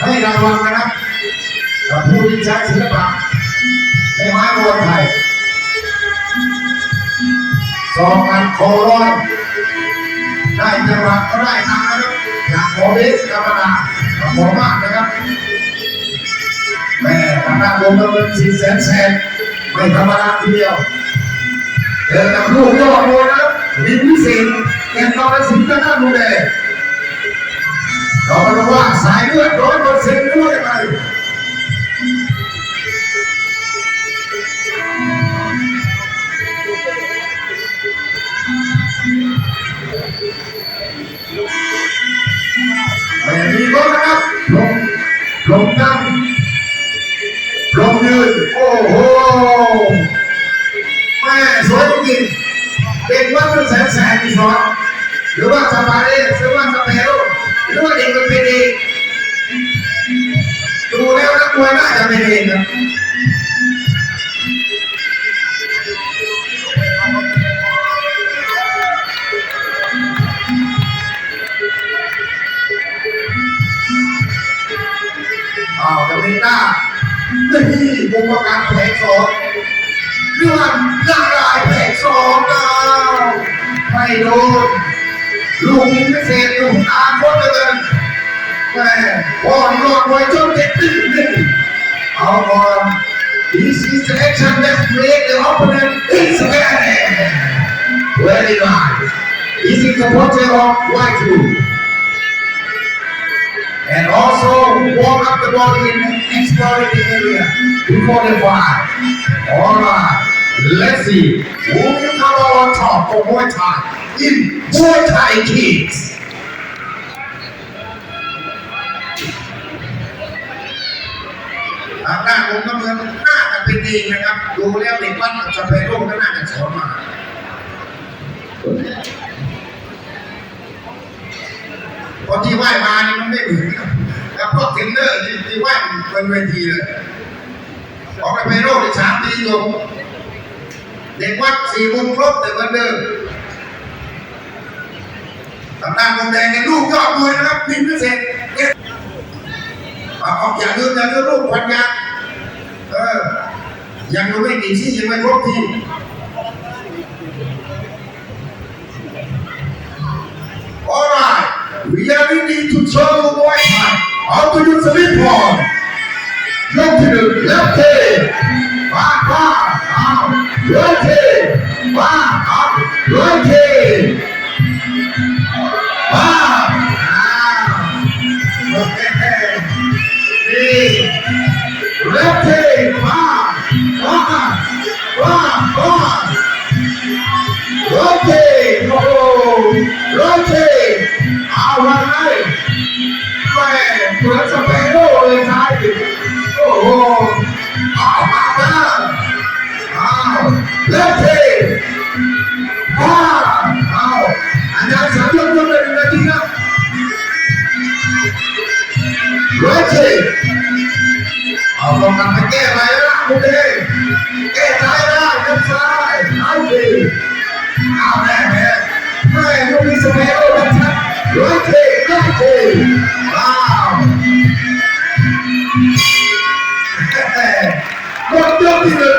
ให้ระวังนะครับกับผู้ที่ใช้ศิลปะในไม้มวยไทยสองพันโคร้อยได้จังหวะก็ได้ทางนะครับจากโควิดธรรมดากับผมมากนะครับแม่ทางด้านวงเงินสี่แสนแสนไม่ธรรมดาทีเดียวเจอกับลูกยอดมวยนะครับมีพิเศษแก่ตอนสิงห์กันหน้าดูแล เรามาดูว่าสายเลือดร้อยเปอร์เซ็นต์ด้วยยังไงไม่ มวยน่าจะเป็นเองนะอ้าวจะมีหน้านี่มุมประการแผงสองเรื่องหน้าลายแผงสองดาวไม่โดนลูกยิงไม่เสร็จลูกตาโคตรเลย Oh, I'm not going to take this. Our God, this is the action that made the opponent disappear. Very nice. This is the portrait of white blue. And also warm up the body and explore the area before the fight. All right. Let's see. Who can come out on top for more time in Muay Thai Kicks? ทางด้านผมก็เหมือนน่าจะเป็นเองนะครับ ดูแล้วเด็กวัดกับสเปโร่ก็น่าจะสอนมาพราะที่ไหว้มานี่มันไม่เหมือนกับกับพวกเทรนเนอร์ที่ที่ไหว้บนเวทีเลยของสเปโร่ที่สามปีอยู่เด็กวัดสี่มุมครบแต่เหมือนเดิมตำนานวงแดงในลูกยอดมวยนะครับพิมพ์พิเศษเนี่ยเอาเอาอย่าลืมอย่าลืมลูกพันยักษ์เออ Jakby mieć inne kopie. Alright, we really need to turn the white light onto your sleep on. Look to the left hand, back. Back, back. โอ้โหโรเทเอาละไงแม่เหมือนสเปโร่เลยท้ายดิโอ้โหเอามาแล้วเอาโรเทว้าเอาอาจารย์สามยกยกเลยหนึ่งนาทีนะโรเทเอาต้องการไปแก้ไปแล้วนะคุณเองแก้ใจ outside, like it. Out there, man. Praying for me some Wow. What it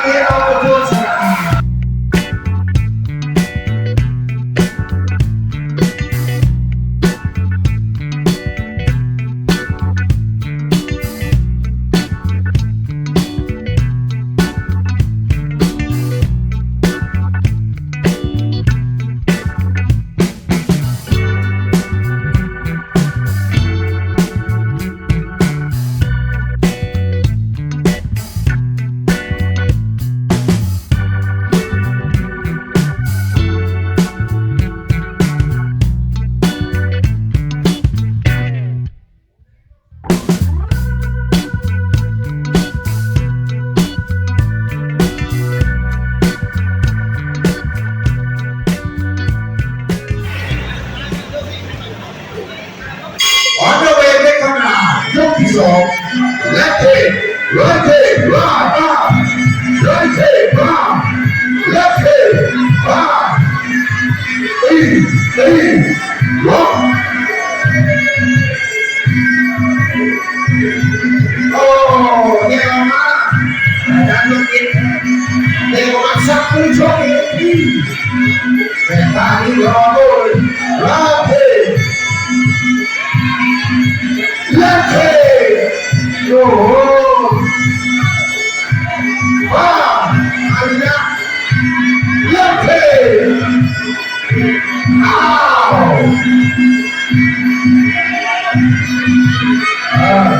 Ready? there, right.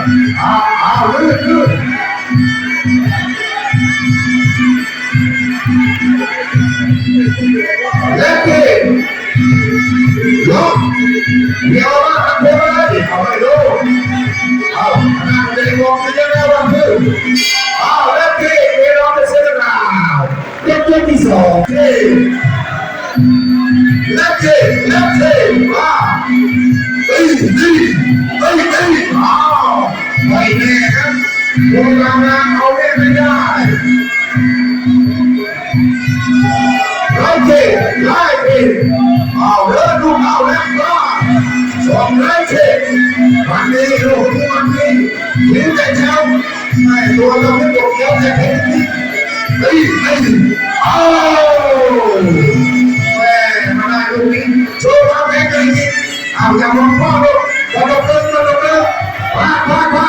Hallelujah. วงการงานเอาเล่นไม่ได้ไรเจไล่เองเอาเดินลูกเอาแล้วก็สองไรเจวันนี้ลูกทุกวันนี้ทิ้งแต่เช้าไม่ตัวเราไม่ตกเขียวแต่เห็นที่เฮ้ยเฮ้ยเอาแม่มาได้ลูกนี้โชว์ความแข็งแกร่งเอาอย่ามองพ่อลูก ก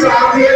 साथी